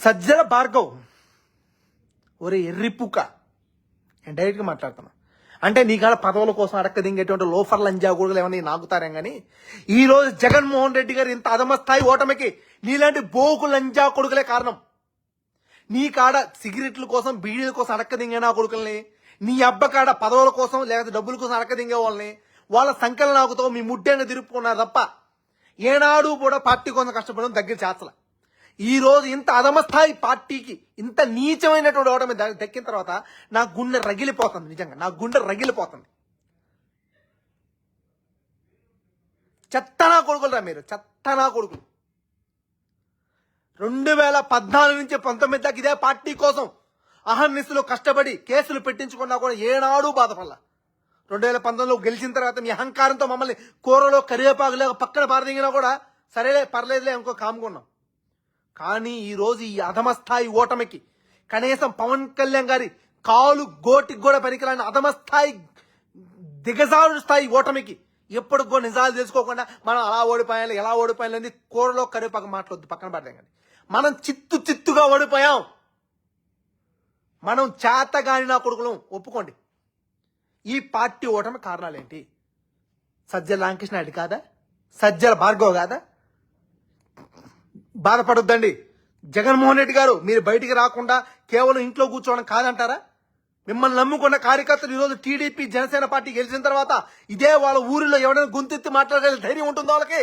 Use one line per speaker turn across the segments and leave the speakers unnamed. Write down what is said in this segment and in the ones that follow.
సజ్జల భార్గవ్. ఒరే ఎర్రిపుక. నేను డైరెక్ట్గా మాట్లాడుతున్నా. అంటే నీ కాడ పదవుల కోసం అడక్క దింగేటువంటి లోఫర్ లంజా కూడా ఏమన్నా నాకుతారేం కానీ ఈ రోజు జగన్మోహన్ రెడ్డి గారు ఇంత అధమ స్థాయి ఓటమికి నీలాంటి బోకు లంజా కొడుకులే కారణం. నీ కాడ సిగరెట్ల కోసం బీడీల కోసం అడక్క దింగే నా కొడుకుల్ని నీ అబ్బ కాడ పదవుల కోసం లేకపోతే డబ్బుల కోసం అడక్క దింగే వాళ్ళని వాళ్ళ సంఖ్యలు నాకుతో మీ ముడ్డేన తిరుపుకున్నారు తప్ప ఏనాడు కూడా పార్టీ కోసం కష్టపడడం దగ్గర చేతల ఈ రోజు ఇంత అధమస్థాయి పార్టీకి ఇంత నీచమైనటువంటి ఓటమి దక్కిన తర్వాత నా గుండె రగిలిపోతుంది నిజంగా. నా గుండె రగిలిపోతుంది. చెత్తనా కొడుకులరా మీరు. చెత్తనా కొడుకులు. రెండు వేల పద్నాలుగు నుంచి పంతొమ్మిది దాకా ఇదే పార్టీ కోసం అహర్నిశలు కష్టపడి కేసులు పెట్టించుకున్నా కూడా ఏనాడు బాధపడలా. రెండు వేల పంతొమ్మిదిలో గెలిచిన తర్వాత మీ అహంకారంతో మమ్మల్ని కూరలో కరివేపాకులో పక్కన పారదిగినా కూడా సరేలే పర్లేదులే ఇంకో కాముకున్నాం కానీ ఈరోజు ఈ అధమస్థాయి ఓటమికి కనీసం పవన్ కళ్యాణ్ గారి కాలు గోటికి కూడా పనికిరాని అధమస్థాయి దిగజారు స్థాయి ఓటమికి ఎప్పుడు కూడా నిజాలు తెలుసుకోకుండా మనం అలా ఓడిపోయాలి ఎలా ఓడిపోయాలి అనేది కూరలో కరివేపాకు మాట్లాడొద్దు పక్కన పడలేం కానీ. మనం చిత్తు చిత్తుగా ఓడిపోయాం. మనం చేతగాని నా కొడుకులం ఒప్పుకోండి. ఈ పార్టీ ఓటమి కారణాలేంటి? సజ్జల రామకృష్ణ నాయుడు కాదా? సజ్జల భార్గవ్ కాదా? బాధపడొద్దండి. జగన్మోహన్ రెడ్డి గారు మీరు బయటికి రాకుండా కేవలం ఇంట్లో కూర్చోవడం కాదంటారా? మిమ్మల్ని నమ్ముకున్న కార్యకర్తలు ఈరోజు టీడీపీ జనసేన పార్టీ గెలిచిన తర్వాత ఇదే వాళ్ళ ఊరిలో ఎవరైనా గొంతెత్తి మాట్లాడగల ధైర్యం ఉంటుందో వాళ్ళకి?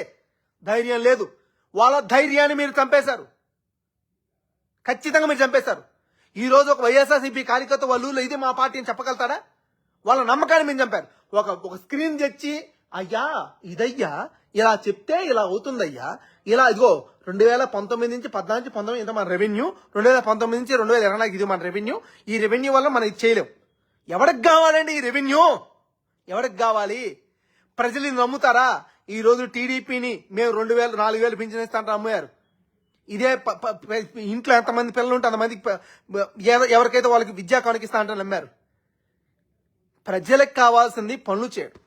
ధైర్యం లేదు. వాళ్ళ ధైర్యాన్ని మీరు చంపేశారు. ఖచ్చితంగా మీరు చంపేశారు. ఈ రోజు ఒక వైఎస్ఆర్సీపీ కార్యకర్త వాళ్ళ ఊళ్ళో ఇది మా పార్టీ అని చెప్పగలుగుతారా వాళ్ళ నమ్మకాన్ని మీరు చంపారు. ఒక ఒక స్క్రీన్ తెచ్చి అయ్యా ఇదయ్యా ఇలా చెప్తే ఇలా అవుతుందయ్యా. ఇలా ఇదిగో రెండు వేల పంతొమ్మిది నుంచి పద్నాలుగు నుంచి పంతొమ్మిది ఇంత మన రెవెన్యూ రెండు వేల పంతొమ్మిది నుంచి రెండు వేల ఇరవై నాలుగు ఇది మన రెవెన్యూ ఈ రెవెన్యూ వల్ల మనం ఇది చేయలేం. ఎవరికి కావాలండి ఈ రెవెన్యూ ఎవరికి కావాలి? ప్రజలు ఇది నమ్ముతారా? ఈ రోజు టీడీపీని మేము రెండు వేలు నాలుగు వేలు పింఛన్ ఇస్తాంటే అమ్మారు ఇదే ప- ఇంట్లో ఎంతమంది పిల్లలు ఉంటే అంతమందికి ఎవరికైతే వాళ్ళకి విద్యా కానుకిస్తా అంటే నమ్మారు. ప్రజలకు కావాల్సింది పనులు చేయడం.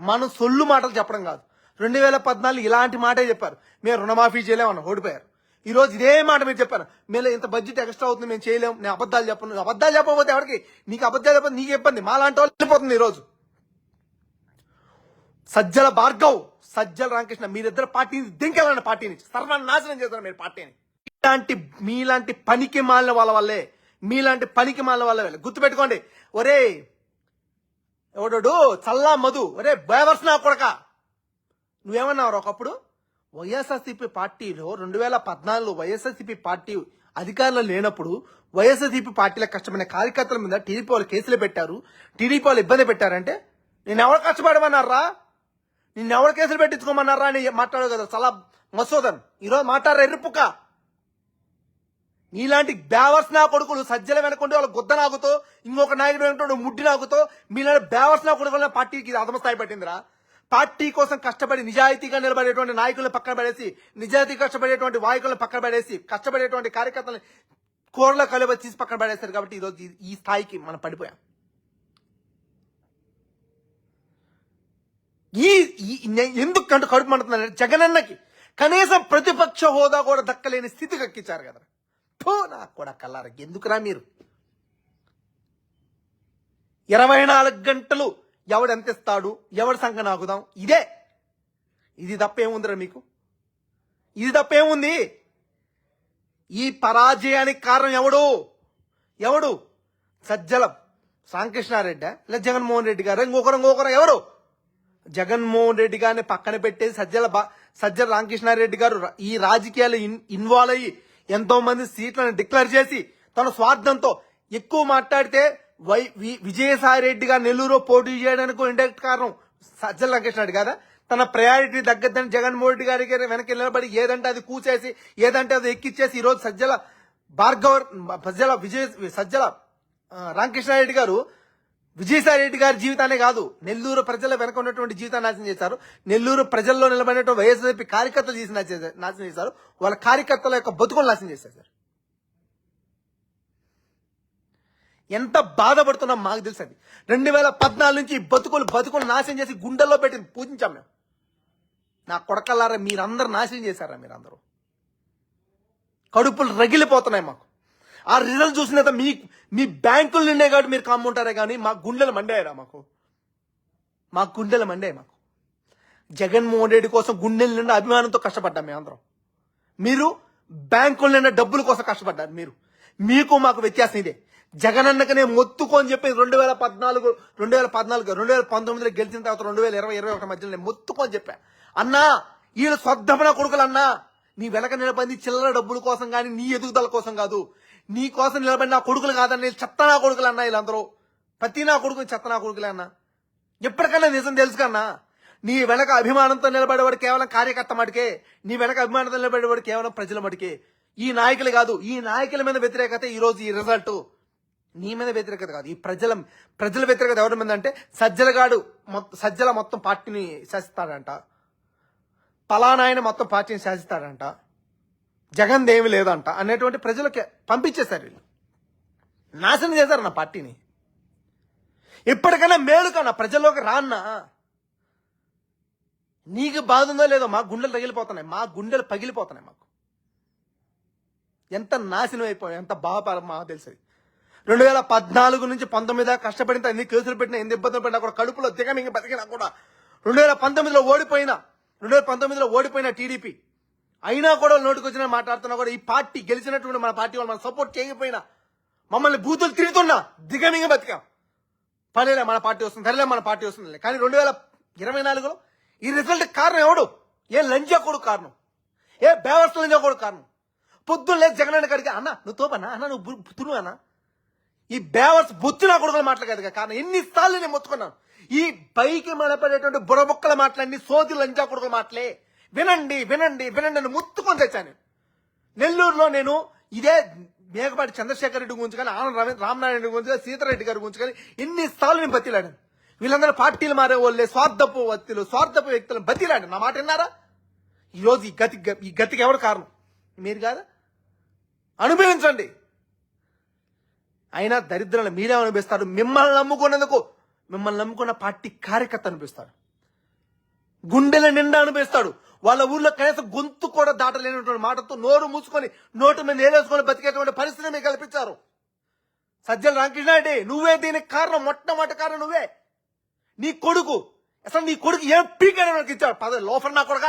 మనం సొల్లు మాటలు చెప్పడం కాదు. రెండు వేల పద్నాలుగు ఇలాంటి మాటే చెప్పారు. మేము రుణమాఫీ చేయలేమన్న ఓడిపోయారు. ఈ రోజు ఇదే మాట మీరు చెప్పారు. మేము ఇంత బడ్జెట్ ఎక్స్ట్రా అవుతుంది మేము చేయలేం నేను అబద్ధాలు చెప్పను. అబద్ధాలు చెప్పకపోతే ఎవరికి? నీకు అబద్ధాలు చెప్పదు నీకు ఇబ్బంది. మా లాంటి వాళ్ళు వెళ్ళిపోతుంది ఈరోజు. సజ్జల భార్గవ్ సజ్జల రామకృష్ణ మీరిద్దరు పార్టీని దింకెళ్ళండి పార్టీని సర్వనాశనం చేస్తారు మీరు పార్టీని. ఇలాంటి మీలాంటి పనికి మాలిన వాళ్ళ వల్లే మీలాంటి పనికి మాలిన వాళ్ళ వల్లే. గుర్తుపెట్టుకోండి. ఒరే ఎవడోడు? చల్లా మధు. ఒరే బేవర్స్ నా కొడక. నువ్వేమన్నావు ఒకప్పుడు? వైఎస్ఆర్సీపీ పార్టీలో రెండు వేల పద్నాలుగులో వైఎస్ఆర్సీపీ పార్టీ అధికారంలో లేనప్పుడు వైఎస్ఆర్సీపీ పార్టీలో కష్టమైన కార్యకర్తల మీద టీడీపీ వాళ్ళు కేసులు పెట్టారు. టీడీపీ వాళ్ళు ఇబ్బంది పెట్టారంటే నేను ఎవరు కష్టపడమన్నారా? నిన్నెవరు కేసులు పెట్టించుకోమన్నారా అని మాట్లాడు కదా చాలా మసోదన్. ఈరోజు మాట్లాడరా ఎర్రిపుక నీలాంటి బేవర్స్ నా కొడుకులు సజ్జల వెనకుంటే వాళ్ళ గుద్ద నాగుతో ఇంకొక నాయకుడు వెనకుంటే ముడ్డి నాగుతో మీలాంటి బేవర్స్ నా కొడుకుల పార్టీకి ఇది అధమ స్థాయి పట్టిందిరా. పార్టీ కోసం కష్టపడి నిజాయితీగా నిలబడేటువంటి నాయకులను పక్కన పడేసి నిజాయితీ కష్టపడేటువంటి వాయకులను పక్కన పడేసి కష్టపడేటువంటి కార్యకర్తలను కూరలో కలువ తీసి పక్కన పడేస్తారు కాబట్టి ఈరోజు ఈ- ఈ స్థాయికి మనం పడిపోయాం. ఈ ఈ- ఎందుకు కంటు కడుపు మండుతున్నాను జగనన్నకి కనీసం ప్రతిపక్ష హోదా కూడా దక్కలేని స్థితికి ఎక్కించారు కదా పో నాకు కూడా కల్లార ఎందుకురా మీరు? ఇరవై నాలుగు గంటలు ఎవడు ఎంత ఇస్తాడు? ఎవడి సంఘ నాకుదాం ఇదే. ఇది తప్పేముందిరా మీకు? ఇది తప్పేముంది? ఈ పరాజయానికి కారణం ఎవడు? ఎవడు? సజ్జలం. రామకృష్ణారెడ్డి లేదా జగన్మోహన్ రెడ్డి గారు. ఇంకొకరు ఇంకొకరు ఎవరు? జగన్మోహన్ రెడ్డి గారిని పక్కన పెట్టేసి సజ్జల బా- సజ్జల రామకృష్ణారెడ్డి గారు ఈ రాజకీయాలు ఇన్వాల్వ్ అయ్యి ఎంతో మంది సీట్లను డిక్లేర్ చేసి తన స్వార్థంతో ఎక్కువ మాట్లాడితే వై వి- విజయసాయి రెడ్డి గారు నెల్లూరులో పోటీ చేయడానికి ఇండెక్ట్ కారణం సజ్జల రామకృష్ణారెడ్డి కదా? తన ప్రయారిటీ తగ్గద్దని జగన్మోహన్ రెడ్డి గారికి వెనక్కి నిలబడి ఏదంటే అది కూచేసి ఏదంటే అది ఎక్కిచ్చేసి ఈరోజు సజ్జల భార్గవ సజ్జల విజయ సజ్జల రామకృష్ణారెడ్డి గారు విజయసాయి రెడ్డి గారి జీవితాన్ని కాదు నెల్లూరు ప్రజల వెనక ఉన్నటువంటి జీవితాన్ని నాశనం చేశారు. నెల్లూరు ప్రజల్లో నిలబడినటువంటి వైఎస్ఆర్పీ కార్యకర్తలు చేసి నాశనం చేశారు. వాళ్ళ కార్యకర్తల యొక్క బతుకులు నాశనం చేశారు సార్. ఎంత బాధపడుతున్నాం మాకు తెలుసు అది రెండు వేల పద్నాలుగు నుంచి బతుకులు బతుకులు నాశనం చేసి గుండెల్లో పెట్టి పూజించాం మేము. నా కొడకల్లారా మీరందరూ నాశనం చేశారా మీరందరూ? కడుపులు రగిలిపోతున్నాయి మాకు. ఆ రిజల్ట్ చూసిన తర్వాత మీ మీ బ్యాంకులు నిండే కాబట్టి మీరు కమ్ముంటారే కానీ మా గుండెలు మండాయరా మాకు. మా గుండెలు మండే మాకు. జగన్మోహన్ రెడ్డి కోసం గుండెల నిండా అభిమానంతో కష్టపడ్డాం మేము అందరం. మీరు బ్యాంకుల నిండా డబ్బుల కోసం కష్టపడ్డారు మీరు. మీకు మాకు వ్యత్యాసం ఇదే. జగన్ అన్నకనే మొత్తుకొని చెప్పి రెండు వేల పద్నాలుగు రెండు వేల పద్నాలుగు రెండు వేల పంతొమ్మిదిలో గెలిచిన తర్వాత రెండు వేల ఇరవై ఇరవై ఒకటి మధ్యలో నేను మొత్తుకొని చెప్పా. అన్నా వీళ్ళు స్వద్ధమన కొడుకులు అన్నా నీ వెనక నిలబడి చిల్లర డబ్బుల కోసం కానీ నీ ఎదుగుదల కోసం కాదు. నీ కోసం నిలబడి నా కొడుకులు కాదని చెత్త నా కొడుకులు అన్నా వీళ్ళందరూ. ప్రతి నా కొడుకు చెత్త నా కొడుకులే అన్నా. ఎప్పటికన్నా నిజం తెలుసు కన్నా. నీ వెనక అభిమానంతో నిలబడేవాడు కేవలం కార్యకర్త మటుకే. నీ వెనక అభిమానంతో నిలబడేవాడు కేవలం ప్రజల మటుకే. ఈ నాయకులు కాదు ఈ నాయకుల మీద వ్యతిరేకత ఈరోజు ఈ రిజల్ట్. నీ మీద వ్యతిరేకత కాదు ఈ ప్రజల ప్రజల వ్యతిరేకత ఎవరి మీద అంటే సజ్జలగాడు మొత్తం సజ్జల మొత్తం పార్టీని శాసిస్తాడంట. పలానాయన మొత్తం పార్టీని శాసిస్తాడంట. జగన్ ఏమి లేదంట అనేటువంటి ప్రజలకి పంపించేశారు వీళ్ళు. నాశనం చేశారు నా పార్టీని. ఇప్పటికైనా మేలు కన్నా ప్రజల్లోకి రాన్నా? నీకు బాధ ఉందో లేదో మా గుండెలు తగిలిపోతున్నాయి. మా గుండెలు పగిలిపోతున్నాయి మాకు. ఎంత నాశనం అయిపోయాయి ఎంత బాధ మాకు తెలిసేది. రెండు వేల పద్నాలుగు నుంచి పంతొమ్మిది కష్టపడిన ఎన్ని కేసులు పెట్టినా ఎన్ని ఇబ్బందులు పెట్టినా కూడా కడుపులో దిగమింగి బతికినా కూడా. రెండు వేల పంతొమ్మిదిలో ఓడిపోయినా రెండు వేల పంతొమ్మిదిలో ఓడిపోయిన టీడీపీ. అయినా కూడా నోటికొచ్చిన మాట్లాడుతున్నా కూడా ఈ పార్టీ గెలిచినటువంటి మన పార్టీ వాళ్ళు మనం సపోర్ట్ చేయకపోయినా మమ్మల్ని బూతులు తిరుగుతున్నా దిగమింగి బతికాం. పనిలే మన పార్టీ వస్తుంది సరేలే మన పార్టీ వస్తుంది. కానీ రెండు వేల ఇరవై నాలుగులో ఈ రిజల్ట్ కారణం ఎవడు? ఏ లంజా కూడా కారణం? ఏ బేవర్స్ లంజా కూడా కారణం? పొద్దున్న లేదు జగన్ కడిగి అన్న నువ్వు తోపన్నా అన్న నువ్వు బు- అన్న? ఈ బేవర్స్ బొచ్చు నా కొడుకులు మాటలు కారణం ఎన్నిసార్లు నేను మొత్తుకున్నాను. ఈ పైకి మనపడేటువంటి బుడబొక్కల మాటలన్నీ సోది లంజా కొడుకుల మాటలే. వినండి వినండి వినండి అని ముత్తుకొని తెచ్చాను. నెల్లూరులో నేను ఇదే మేకపాటి చంద్రశేఖర్ రెడ్డి గురించి కానీ ఆనంద రవి రామనారాయణ రెడ్డి గురించి కానీ సీతారెడ్డి గారి గురించి కానీ ఎన్నిసార్లు నేను బతిలాడాను. వీళ్ళందరూ పార్టీలు మారే వాళ్ళే స్వార్థపు వ్యక్తులు స్వార్థపు వ్యక్తులు బతిలాడు నా మాట విన్నారా? ఈరోజు ఈ గతి ఈ గతికి ఎవరు కారణం? మీరు కాదా? అనుభవించండి. అయినా దరిద్రాలు మీరే అనిపిస్తారు మిమ్మల్ని నమ్ముకున్నందుకు మిమ్మల్ని నమ్ముకున్న పార్టీ కార్యకర్త అనిపిస్తారు గుండెల నిండా అనిపిస్తాడు వాళ్ళ ఊర్లో కనీసం గొంతు కూడా దాటలేనటువంటి మాటతో నోరు మూసుకొని నోటు మీద నేలేసుకొని బతికేటువంటి పరిస్థితి మీకు కల్పించారు. సజ్జల రామకృష్ణారెడ్డి నువ్వే దీనికి కారణం మొట్టమొదటి కారణం నువ్వే. నీ కొడుకు అసలు నీ కొడుకు ఏం పీకాడు నాకు ఇచ్చాడు? పద లోఫర్ నా కొడుక?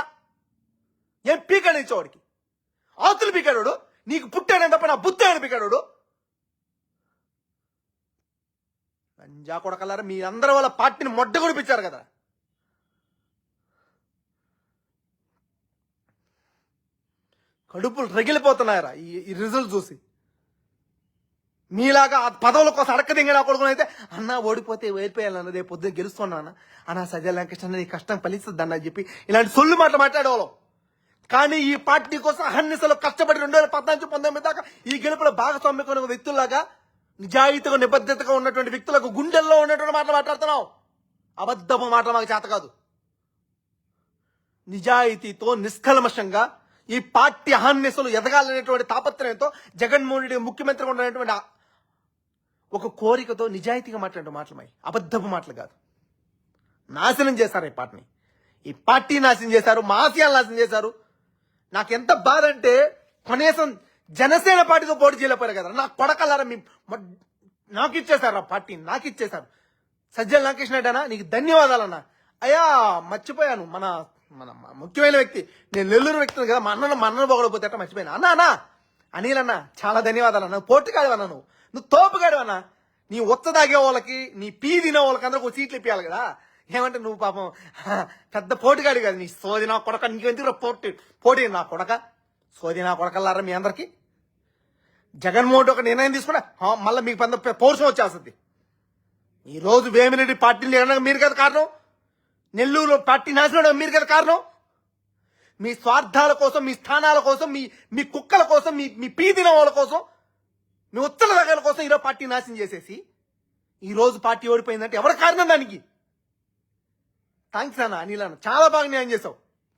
ఏం పీకాడు ఇచ్చేవాడికి? ఆతులు పీకాడు నీకు పుట్టాడని తప్ప నా బుద్ధి అని పీకాడు లంజా కొడకలారా మీ అందరి వాళ్ళ పార్టీని మొడ్డ కొడిపించారు కదా. కడుపులు రగిలిపోతున్నాయరా ఈ ఈ రిజల్ట్ చూసి. మీలాగా ఆ పదవుల కోసం అడక్క దింగిన కొడుకుని అయితే అన్న ఓడిపోతే ఓడిపోయాలన్న రేపు పొద్దున్న గెలుస్తున్నా అన్న. అన్న సజ్జల వెంకటేశ్వర నీ కష్టం ఫలిస్తుంది అన్న చెప్పి ఇలాంటి సొల్లు మాటలు మాట్లాడేవాళ్ళం. కానీ ఈ పార్టీ కోసం అహర్నిశలు కష్టపడి రెండు వేల పద్నాలుగు పంతొమ్మిది దాకా ఈ గెలుపులో భాగస్వామ్యం వ్యక్తుల్లాగా నిజాయితీగా నిబద్ధతగా ఉన్నటువంటి వ్యక్తులకు గుండెల్లో ఉన్నటువంటి మాటలు మాట్లాడుతున్నావు. అబద్ధపు మాటలు మాకు చేత కాదు. నిజాయితీతో నిష్కల్మషంగా ఈ పార్టీ అహర్నిశలు ఎదగాలనేటువంటి తాపత్రయంతో జగన్మోహన్ రెడ్డి ముఖ్యమంత్రిగా ఉన్నటువంటి ఒక కోరికతో నిజాయితీగా మాట్లాడే మాటలమై అబద్ధపు మాటలు కాదు. నాశనం చేశారు ఈ పార్టీని. ఈ పార్టీ నాశనం చేశారు మాఫియాలు నాశనం చేశారు. నాకు ఎంత బాధ అంటే కనీసం జనసేన పార్టీతో పోటీ చేయలేకపోయారు కదా. నా కొడకలారా మీ నాకు ఇచ్చేశారు ఆ పార్టీ నాకు ఇచ్చేశారు. సజ్జల నాగకృష్ణ నీకు ధన్యవాదాలన్నా. అయ్యా మర్చిపోయాను. మన మన ముఖ్యమైన వ్యక్తి. నేను నెల్లూరు వ్యక్తిని కదా మా అన్నను మా అన్నను పొగడపోతే అట్ట మర్చిపోయాను. అన్నా అన్నా అనిల్ అన్న చాలా ధన్యవాదాలు అన్న. పోటుగాడు అన్న నువ్వు. నువ్వు తోపుగాడు అన్న. నీ ఉత్త తాగే వాళ్ళకి నీ పీ తినే వాళ్ళకి అందరూ సీట్లు ఇప్పియాలి కదా. ఏమంటే నువ్వు పాపం పెద్ద పోటుగాడు కదా. నీ సోది నా కొడక నీకు పోటీ పోటీ నా కొడక? సోది నా కొడకల్లారా మీ అందరికి? జగన్మోహన్ ఒక నిర్ణయం తీసుకున్నా మళ్ళీ మీకు పెద్ద పౌరుషం వచ్చేస్తుంది. ఈ రోజు వేమిరెడ్డి పార్టీలు మీరు కదా కారణం? నెల్లూరులో పార్టీ నాశనం మీరు కదా కారణం? మీ స్వార్థాల కోసం మీ స్థానాల కోసం మీ మీ కుక్కల కోసం మీ మీ పీదిన వాళ్ళ కోసం మీ ఉత్తర దగ్గర కోసం ఈరోజు పార్టీ నాశనం చేసేసి ఈరోజు పార్టీ ఓడిపోయిందంటే ఎవరి కారణం దానికి? థ్యాంక్స్ అన్న అనిల్ అన్న చాలా బాగా న్యాయం చేసావు.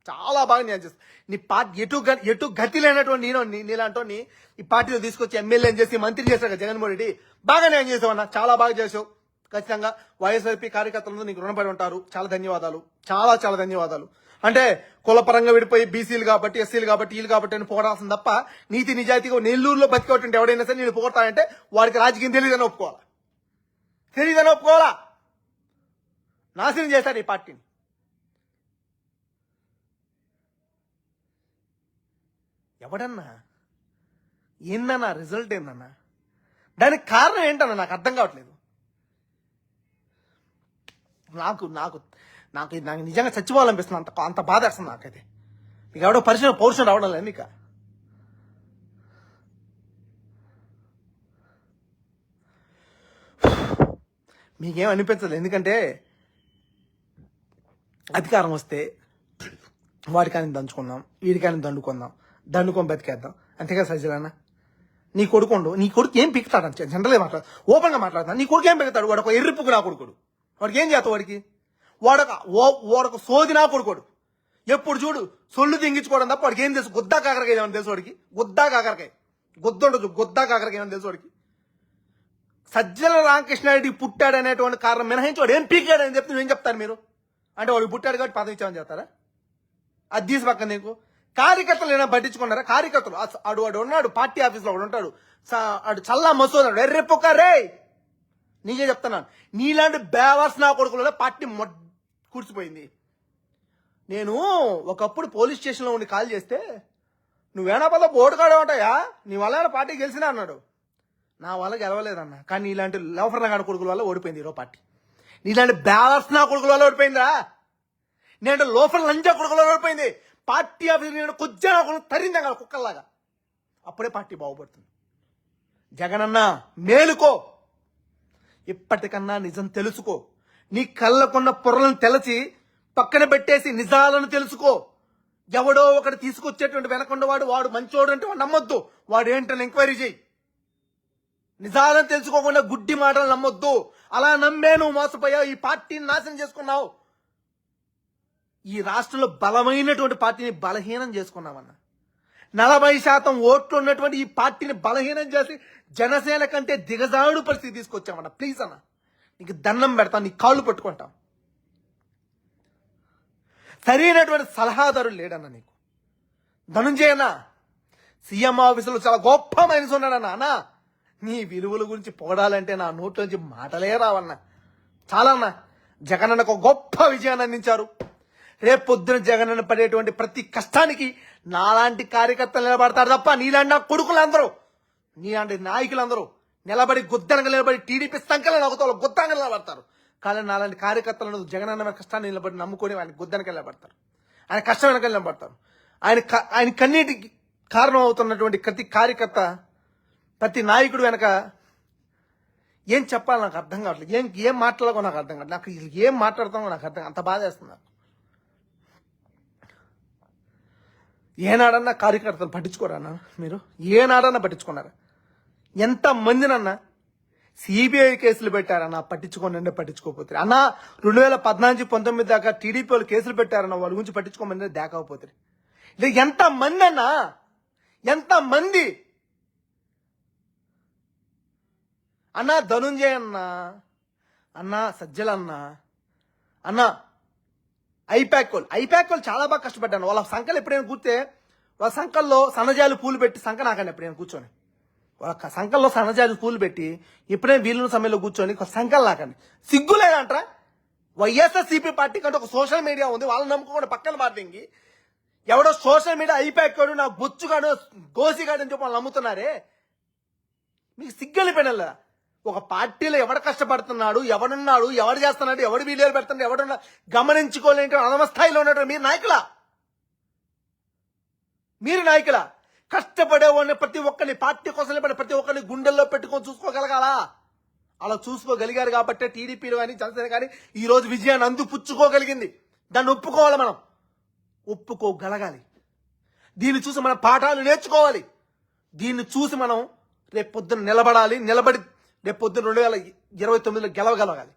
చాలా బాగా న్యాయం చేస్తావు నీ పార్టీ ఎటు ఎటు గతి లేనటువంటి నేను నీలాంటి ఈ పార్టీలో తీసుకొచ్చి ఎమ్మెల్యే చేసి మంత్రి చేశారు జగన్మోహన్ రెడ్డి. బాగా న్యాయం చేసావు అన్న చాలా బాగా చేసావు. ఖచ్చితంగా వైఎస్ఆర్పీ కార్యకర్తలందరూ నీకు రుణపడి ఉంటారు. చాలా ధన్యవాదాలు. చాలా చాలా ధన్యవాదాలు. అంటే కులపరంగా విడిపోయి బీసీలు కాబట్టి ఎస్సీలు కాబట్టి వీళ్ళు కాబట్టి అని పోరాల్సింది తప్ప నీతి నిజాయితీగా నెల్లూరులో బతికేటువంటి ఎవడైనా సరే నేను పోగొట్టాలంటే వాడికి రాజకీయం తెలియదని ఒప్పుకోవాలా? తెలియదని ఒప్పుకోవాలా? నాశనం చేశారు ఈ పార్టీని. ఎవడన్నా? ఏందన్నా? రిజల్ట్ ఏందన్నా? దానికి కారణం ఏంటన్నా? నాకు అర్థం కావట్లేదు. నాకు నాకు నాకు ఇది- నాకు నిజంగా చచ్చిపోవాలనిపిస్తుంది. అంత అంత బాధ వేస్తుంది నాకైతే. మీకు ఎవడో పరిచయం పౌరుషం రావడం లేదు నీకు. మీకేం అనిపించదు ఎందుకంటే అధికారం వస్తే వాడికాని దంచుకుందాం వీడికాని దండుకుందాం దండుకొని బతికేద్దాం. అంతేగా సజ్జలన్న నీ కొడుకుండు నీ కొడుకు ఏం పిక్కుతాడు అంటే జనరల్గా మాట్లాడు ఓపెన్గా మాట్లాడతాను నీ కొడుకు ఏం పిక్కుతాడు వాడు ఒక ఎర్రిపుకు నా కొడుకుడు. వాడికి ఏం చేస్తావు వాడికి? వాడొక ఓ వాడొక సోదినా కొడుకోడు ఎప్పుడు చూడు సొల్లు తింగించుకోవడం తప్ప వాడికి ఏం తెలుసు? గుద్దా కాకరకాయ ఏమని తెలుసు వాడికి? గుద్దా కాకరకాయ. గుద్ద ఉండదు గుద్దా కాకరకాయ ఏమని తెలుసు వాడికి? సజ్జల రామకృష్ణారెడ్డి పుట్టాడు అనేటువంటి కారణం మినహాయించి వాడు ఏం పీకాడు అని చెప్తే నేను చెప్తాను మీరు? అంటే వాడు పుట్టాడు కాబట్టి పదవి ఇచ్చామని చెప్తారా? అది తీసి పక్కన నీకు. కార్యకర్తలు ఏమైనా పట్టించుకున్నారా? కార్యకర్తలు. అస- ఆడు వాడు ఉన్నాడు. పార్టీ ఆఫీస్లో వాడు ఉంటాడు. స- ఆడు చల్లా మసోదాడు ఎర్రె రే నీకే చెప్తున్నాను. నీలాంటి బేవర్స్ నా కొడుకులలో పార్టీ మొడ్ కూర్చిపోయింది. నేను ఒకప్పుడు పోలీస్ స్టేషన్లో ఉండి కాల్ చేస్తే నువ్వేనా పద బోర్డు కాడ ఉంటాయా నీ వల్ల పార్టీ గెలిచినా అన్నాడు. నా వల్ల గెలవలేదన్న. కానీ ఇలాంటి లోఫర్ కాడ కొడుకుల వల్ల ఓడిపోయింది ఈరో పార్టీ. నీలాంటి బ్యాలర్స్ నా కొడుకుల వల్ల ఓడిపోయిందా నేను లోఫర్ లంజా కొడుకుల వల్ల ఓడిపోయింది. పార్టీ ఆఫీస్ నేను కొద్దిగా నా కొడుకు తరిందా కదా కుక్కల్లాగా. అప్పుడే పార్టీ బాగుపడుతుంది. జగనన్న మేలుకో. ఇప్పటికన్నా నిజం తెలుసుకో. నీ కళ్ళకున్న పొరలను తెలచి పక్కన పెట్టేసి నిజాలను తెలుసుకో. ఎవడో ఒకటి తీసుకొచ్చేటువంటి వెనకుండవాడు వాడు మంచోడు అంటే వాడు నమ్మొద్దు. వాడు ఏంటని ఎంక్వైరీ చేయి. నిజాలను తెలుసుకోకుండా గుడ్డి మాటలు నమ్మొద్దు. అలా నమ్మే నువ్వు మోసపోయావు ఈ పార్టీని నాశనం చేసుకున్నావు. ఈ రాష్ట్రంలో బలమైనటువంటి పార్టీని బలహీనం చేసుకున్నావన్నా. నలభై శాతం ఓట్లు ఉన్నటువంటి ఈ పార్టీని బలహీనం చేసి జనసేన కంటే దిగజాడు పరిస్థితి తీసుకొచ్చామన్న. ప్లీజ్ అన్న. నీకు దండం పెడతాను నీ కాళ్ళు పట్టుకుంటాం. సరైనటువంటి సలహాదారులు లేడన్న నీకు. ధనుంజయన్న సీఎం ఆఫీసులో చాలా గొప్ప మనిషి ఉన్నాడన్న. అన్న నీ విలువల గురించి పొగడాలంటే నా నోట్లోంచి మాటలే రావన్న. చాలా అన్న జగనన్నకు ఒక గొప్ప విజయాన్ని అందించారు. రేపొద్దున పొద్దున జగనన్న పడేటువంటి ప్రతి కష్టానికి నాలాంటి కార్యకర్తలు నిలబడతారు తప్ప నీలాంటి నా కొడుకులందరూ నీలాంటి నాయకులందరూ నిలబడి గుద్దనగా నిలబడి టీడీపీ సంఖ్యలో నవ్వుతారు గుద్దంగా నిలబడతారు. కానీ నాలాంటి కార్యకర్తలను జగనన్న కష్టాన్ని నిలబడి నమ్ముకొని ఆయన గుద్దనక నిలబడతారు. ఆయన కష్టం వెనక నిలబడతారు. ఆయన క- ఆయన కన్నీటికి కారణం అవుతున్నటువంటి ప్రతి కార్యకర్త ప్రతి నాయకుడు వెనక ఏం చెప్పాలి నాకు అర్థం కావట్లేదు. ఏం ఏం మాట్లాడాలో నాకు అర్థం కావట్లేదు. నాకు ఏం మాట్లాడతామో నాకు అర్థం అంత బాధ వేస్తుంది నాకు. ఏనాడన్నా కార్యకర్తలు పట్టించుకోరన్నా మీరు? ఏనాడన్నా పట్టించుకున్నారా? ఎంత మందినన్నా సిబిఐ కేసులు పెట్టారన్న పట్టించుకోనండి పట్టించుకోకపోతే. అన్న రెండు వేల పద్నాలుగు పంతొమ్మిది దాకా టీడీపీ వాళ్ళు కేసులు పెట్టారన్న వాళ్ళ గురించి పట్టించుకోమని దాకపోతే ఇది ఎంత మంది అన్నా ఎంత మంది అన్నా ధనుంజయ అన్న అన్నా సజ్జలన్న అన్నా ఐప్యాక్ వాళ్ళు. ఐప్యాక్ వాళ్ళు చాలా బాగా కష్టపడ్డాను. వాళ్ళ సంకలు ఎప్పుడైనా కూర్తే వాళ్ళ సంకల్లో సన్నజాలు పూలు పెట్టి సంక నాకండి ఎప్పుడైనా కూర్చొని. వాళ్ళ క- సంకల్లో సన్నజాలు పూలు పెట్టి ఎప్పుడైనా వీలున్న సమయంలో కూర్చొని ఒక నాకండి. సిగ్గు లేదంటారా? వైఎస్ఆర్సీపీ పార్టీ కంటే ఒక సోషల్ మీడియా ఉంది. వాళ్ళని నమ్ముకోకుండా పక్కన పార్టీకి ఎవడో సోషల్ మీడియా అయిపోయాడు నా బొచ్చుగాడు గోసిగాడు అని చెప్పి వాళ్ళు నమ్ముతున్నారే? మీకు సిగ్గలిపోయినలా ఒక పార్టీలో ఎవడు కష్టపడుతున్నాడు ఎవడున్నాడు ఎవడు చేస్తున్నాడు ఎవడు వీడియోలు పెడుతున్నాడు ఎవడున్నా గమనించుకోలేని అనవస్థాయిలో ఉన్నట్టు మీరు నాయకుల? మీరు నాయకుల? కష్టపడే వాళ్ళని ప్రతి ఒక్కరిని పార్టీ కోసం నిలబడే ప్రతి ఒక్కరిని గుండెల్లో పెట్టుకొని చూసుకోగలగాలా? అలా చూసుకోగలిగారు కాబట్టి టీడీపీలు కానీ జనసేన కానీ ఈ రోజు విజయాన్ని అందుపుచ్చుకోగలిగింది. దాన్ని ఒప్పుకోవాలి మనం. ఒప్పుకోగలగాలి. దీన్ని చూసి మనం పాఠాలు నేర్చుకోవాలి. దీన్ని చూసి మనం రేపు పొద్దున నిలబడాలి నిలబడి రేపు పొద్దున రెండు వేల ఇరవై తొమ్మిదిలో గెలవగలగాలి.